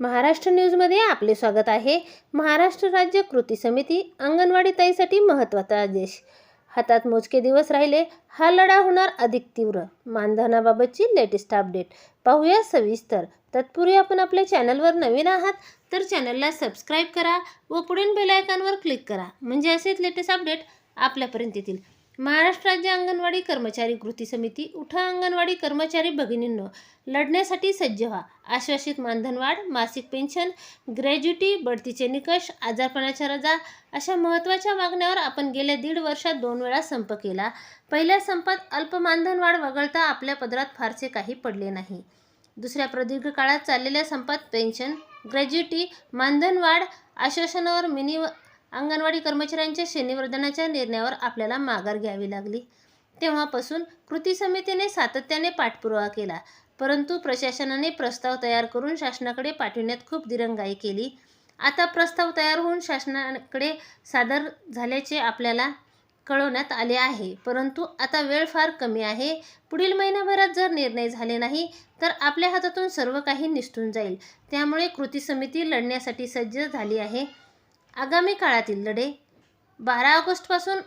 महाराष्ट्र न्यूजमध्ये आपले स्वागत आहे. महाराष्ट्र राज्य कृती समिती अंगणवाडी ताईसाठी महत्त्वाचा आदेश. हातात मोजके दिवस राहिले हा लढा होणार अधिक तीव्र. मानधनाबाबतची लेटेस्ट अपडेट. पाहूया सविस्तर. तत्पूर्वी आपण आपल्या चॅनलवर नवीन आहात तर चॅनलला सबस्क्राईब करा व पुढील बेलायकांवर क्लिक करा. म्हणजे असेच लेटेस्ट अपडेट आपल्यापर्यंत येतील. महाराष्ट्र राज्य अंगणवाडी कर्मचारी कृती समिती उठा अंगणवाडी कर्मचारी भगिनींनो लढण्यासाठी सज्ज व्हा. आश्वासित मानधनवाढ मासिक पेन्शन ग्रॅज्युटी बढतीचे निकष आजारपणाच्या रजा अशा महत्त्वाच्या मागण्यावर आपण गेल्या दीड वर्षात दोन वेळा संप केला. पहिल्या संपात अल्प मानधनवाढ वगळता आपल्या पदरात फारसे काही पडले नाही. दुसऱ्या प्रदीर्घ काळात चाललेल्या संपात पेन्शन ग्रॅज्युटी मानधनवाढ आश्वासनावर मिनी अंगणवाडी कर्मचाऱ्यांच्या श्रेणीवर्धनाच्या निर्णयावर आपल्याला माघार घ्यावी लागली. तेव्हापासून कृती समितीने सातत्याने पाठपुरावा केला. परंतु प्रशासनाने प्रस्ताव तयार करून शासनाकडे पाठविण्यात खूप दिरंगाई केली. आता प्रस्ताव तयार होऊन शासनाकडे सादर झाल्याचे आपल्याला कळवण्यात आले आहे. परंतु आता वेळ फार कमी आहे. पुढील महिन्याभरात जर निर्णय झाले नाही तर आपल्या हातातून सर्व काही निसटून जाईल. त्यामुळे कृती समिती लढण्यासाठी सज्ज झाली आहे. आगामी काळातील लढे. बारा ऑगस्टपासून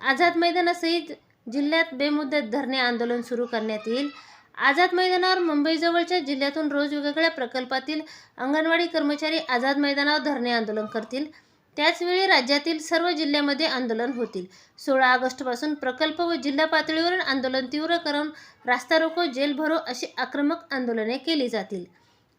आझाद मैदानासहित जिल्ह्यात बेमुदत धरणे आंदोलन सुरू करण्यात येईल. आझाद मैदानावर मुंबईजवळच्या जिल्ह्यातून रोज वेगवेगळ्या प्रकल्पातील अंगणवाडी कर्मचारी आझाद मैदानावर धरणे आंदोलन करतील. त्याचवेळी राज्यातील सर्व जिल्ह्यामध्ये आंदोलन होतील. सोळा ऑगस्टपासून प्रकल्प व जिल्हा पातळीवरून आंदोलन तीव्र करून रास्ता रोको जेल भरो अशी आक्रमक आंदोलने केली जातील.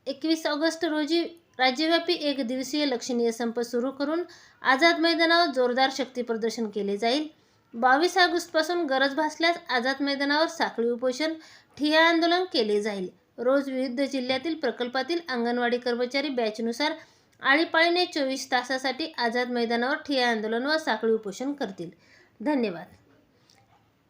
एकवीस ऑगस्ट रोजी राज्यव्यापी एक दिवसीय लक्षणीय संप सुरू करून आझाद मैदानावर जोरदार शक्ती प्रदर्शन केले जाईल. बावीस ऑगस्टपासून गरज भासल्यास आझाद मैदानावर साखळी उपोषण ठिया आंदोलन केले जाईल. रोज विविध जिल्ह्यातील प्रकल्पातील अंगणवाडी कर्मचारी बॅचनुसार आळीपाळीने चोवीस तासासाठी आझाद मैदानावर ठिया आंदोलन व साखळी उपोषण करतील. धन्यवाद.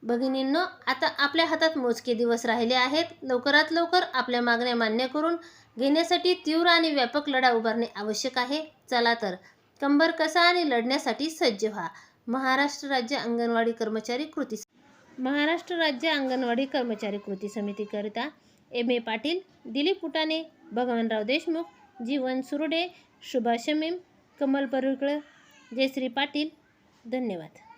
भगिनींनो आता आपल्या हातात मोजके दिवस राहिले आहेत. लवकरात लवकर आपल्या मागण्या मान्य करून घेण्यासाठी तीव्र आणि व्यापक लढा उभारणे आवश्यक आहे. चला तर कंबर कसा आणि लढण्यासाठी सज्ज व्हा. महाराष्ट्र राज्य अंगणवाडी कर्मचारी कृती महाराष्ट्र राज्य अंगणवाडी कर्मचारी कृती समितीकरिता एम. ए. पाटील दिलीप पुटाने भगवानराव देशमुख जीवन सुरुडे शुभाष मेम कमल परुळकर जयश्री पाटील. धन्यवाद.